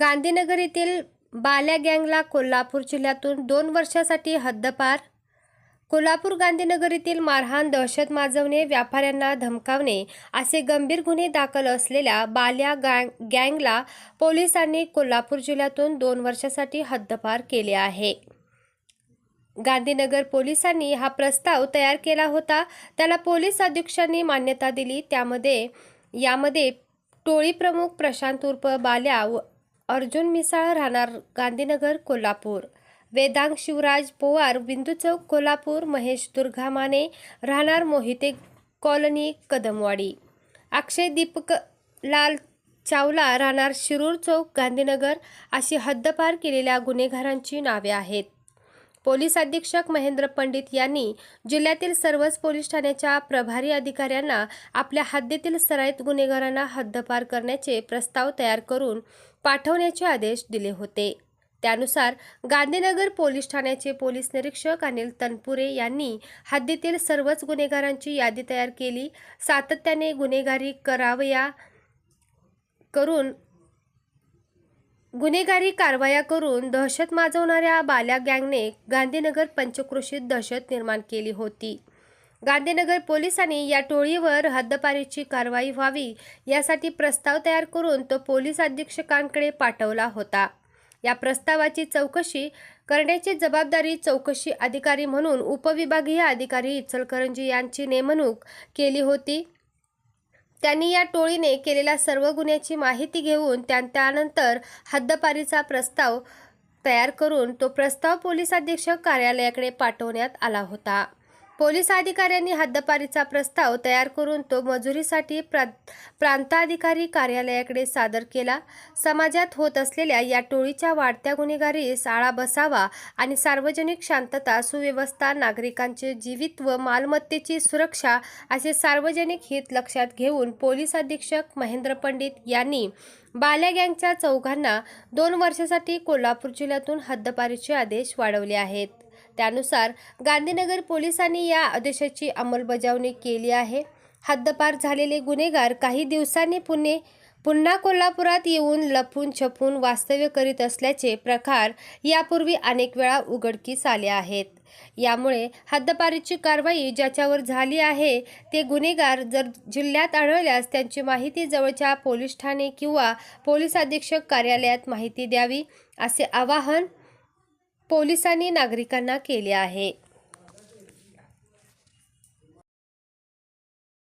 गांधीनगर येथील बाल्या गँगला कोल्हापूर जिल्ह्यातून दोन वर्षासाठी हद्दपार. कोल्हापूर गांधीनगर येथील मारहाण दहशत माजवणे व्यापाऱ्यांना धमकावणे असे गंभीर गुन्हे दाखल असलेल्या बाल्या गँग गँगला पोलिसांनी कोल्हापूर जिल्ह्यातून दोन वर्षासाठी हद्दपार केले आहे. गांधीनगर पोलिसांनी हा प्रस्ताव तयार केला होता. त्याला पोलीस अधीक्षकांनी मान्यता दिली. त्यामध्ये यामध्ये टोळी प्रमुख प्रशांत उर्फ बाल्या व अर्जुन मिसाळ राहणार गांधीनगर कोल्हापूर. वेदांग शिवराज पोवार बिंदू चौक कोल्हापूर. महेश दुर्गा माने राहणार मोहिते कॉलनी कदमवाडी. अक्षय दीपक लाल चावला राहणार शिरूर चौक गांधीनगर. अशी हद्दपार केलेल्या गुन्हेगारांची नावे आहेत. पोलीस अधीक्षक महेंद्र पंडित यांनी जिल्ह्यातील सर्वच पोलीस ठाण्याच्या प्रभारी अधिकाऱ्यांना आपल्या हद्दीतील सराईत गुन्हेगारांना हद्दपार करण्याचे प्रस्ताव तयार करून पाठवण्याचे आदेश दिले होते. त्यानुसार गांधीनगर पोलीस ठाण्याचे पोलीस निरीक्षक अनिल तनपुरे यांनी हद्दीतील सर्वच गुन्हेगारांची यादी तयार केली. सातत्याने गुन्हेगारी करावया करून गुन्हेगारी कारवाया करून दहशत माजवणाऱ्या बाल्या गँगने गांधीनगर पंचक्रोशीत दहशत निर्माण केली होती. गांधीनगर पोलिसांनी या टोळीवर हद्दपारीची कारवाई व्हावी यासाठी प्रस्ताव तयार करून तो पोलीस अधीक्षकांकडे पाठवला होता. या प्रस्तावाची चौकशी करण्याची जबाबदारी चौकशी अधिकारी म्हणून उपविभागीय अधिकारी इचलकरंजी यांची नेमणूक केली होती. त्यांनी या टोळीने केलेल्या सर्व गुन्ह्याची माहिती घेऊन त्या त्यानंतर हद्दपारीचा प्रस्ताव तयार करून तो प्रस्ताव पोलीस अधीक्षक कार्यालयाकडे पाठवण्यात आला होता. पोलीस अधिकाऱ्यांनी हद्दपारीचा प्रस्ताव तयार करून तो मंजुरीसाठी प्रा प्रांताधिकारी कार्यालयाकडे सादर केला. समाजात होत असलेल्या या टोळीच्या वाढत्या गुन्हेगारीस आळा बसावा आणि सार्वजनिक शांतता सुव्यवस्था नागरिकांचे जीवित व मालमत्तेची सुरक्षा असे सार्वजनिक हित लक्षात घेऊन पोलीस अधीक्षक महेंद्र पंडित यांनी बाल्या गँगच्या चौघांना दोन वर्षासाठी कोल्हापूर जिल्ह्यातून हद्दपारीचे आदेश वाढवले आहेत. त्यानुसार गांधीनगर पोलिसांनी या आदेशाची अंमलबजावणी केली आहे. हद्दपार झालेले गुन्हेगार काही दिवसांनी पुणे पुन्हा कोल्हापुरात येऊन लपून छपून वास्तव्य करीत असल्याचे प्रकार यापूर्वी अनेक वेळा उघडकीस आले आहेत. यामुळे हद्दपारीची कारवाई ज्याच्यावर झाली आहे ते गुन्हेगार जर जिल्ह्यात आढळल्यास त्यांची माहिती जवळच्या पोलीस ठाणे किंवा पोलीस अधीक्षक कार्यालयात माहिती द्यावी असे आवाहन पोलिसांनी नागरिकांना केले आहे.